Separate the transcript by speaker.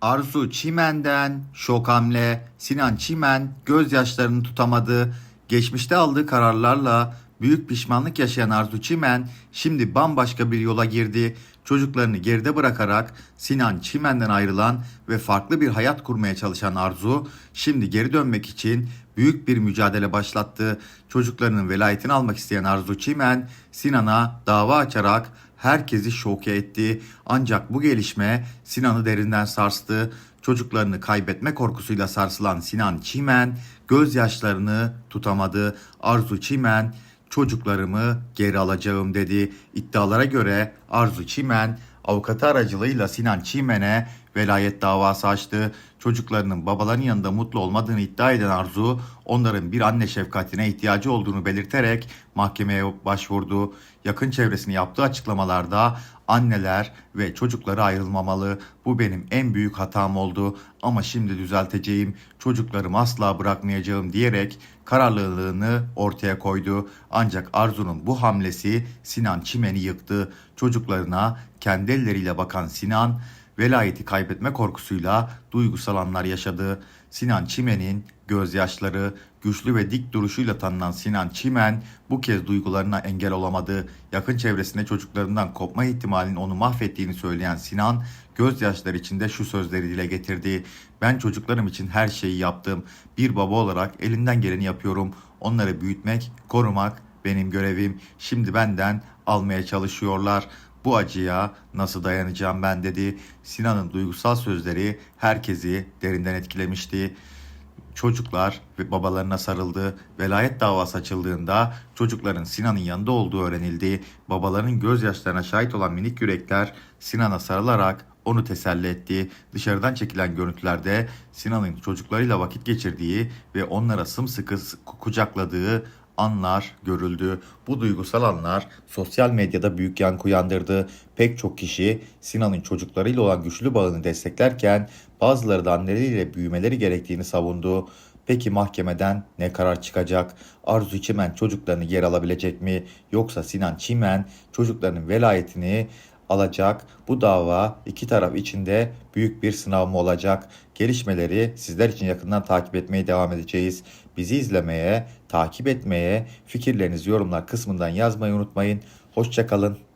Speaker 1: Arzu Çimen'den şok hamle. Sinan Çimen gözyaşlarını tutamadı. Geçmişte aldığı kararlarla büyük pişmanlık yaşayan Arzu Çimen şimdi bambaşka bir yola girdi. Çocuklarını geride bırakarak Sinan Çimen'den ayrılan ve farklı bir hayat kurmaya çalışan Arzu şimdi geri dönmek için büyük bir mücadele başlattı. Çocuklarının velayetini almak isteyen Arzu Çimen Sinan'a dava açarak herkesi şoke etti. Ancak bu gelişme Sinan'ı derinden sarstı. Çocuklarını kaybetme korkusuyla sarsılan Sinan Çimen gözyaşlarını tutamadı. Arzu Çimen çocuklarımı geri alacağım dedi. İddialara göre Arzu Çimen avukatı aracılığıyla Sinan Çimen'e velayet davası açtı. Çocuklarının babalarının yanında mutlu olmadığını iddia eden Arzu, onların bir anne şefkatine ihtiyacı olduğunu belirterek mahkemeye başvurdu. Yakın çevresini yaptığı açıklamalarda anneler ve çocukları ayrılmamalı. Bu benim en büyük hatam oldu ama şimdi düzelteceğim. Çocuklarımı asla bırakmayacağım diyerek kararlılığını ortaya koydu. Ancak Arzu'nun bu hamlesi Sinan Çimen'i yıktı. Çocuklarına kendi elleriyle bakan Sinan velayeti kaybetme korkusuyla duygusal anlar yaşadı. Sinan Çimen'in gözyaşları, güçlü ve dik duruşuyla tanınan Sinan Çimen bu kez duygularına engel olamadı. Yakın çevresinde çocuklarından kopma ihtimalinin onu mahvettiğini söyleyen Sinan, gözyaşları içinde şu sözleri dile getirdi. Ben çocuklarım için her şeyi yaptım. Bir baba olarak elimden geleni yapıyorum. Onları büyütmek, korumak benim görevim. Şimdi benden almaya çalışıyorlar. Bu acıya nasıl dayanacağım ben dedi. Sinan'ın duygusal sözleri herkesi derinden etkilemişti. Çocuklar ve babalarına sarıldı. Velayet davası açıldığında çocukların Sinan'ın yanında olduğu öğrenildi. Babaların gözyaşlarına şahit olan minik yürekler Sinan'a sarılarak onu teselli etti. Dışarıdan çekilen görüntülerde Sinan'ın çocuklarıyla vakit geçirdiği ve onlara sımsıkı kucakladığı anlar görüldü. Bu duygusal anlar sosyal medyada büyük yankı uyandırdı. Pek çok kişi Sinan'ın çocuklarıyla olan güçlü bağını desteklerken bazıları da anneleriyle büyümeleri gerektiğini savundu. Peki mahkemeden ne karar çıkacak? Arzu Çimen çocuklarını geri alabilecek mi? Yoksa Sinan Çimen çocuklarının velayetini alacak. Bu dava iki taraf içinde büyük bir sınav mı olacak? Gelişmeleri sizler için yakından takip etmeye devam edeceğiz. Bizi izlemeye, takip etmeye, fikirlerinizi yorumlar kısmından yazmayı unutmayın. Hoşçakalın.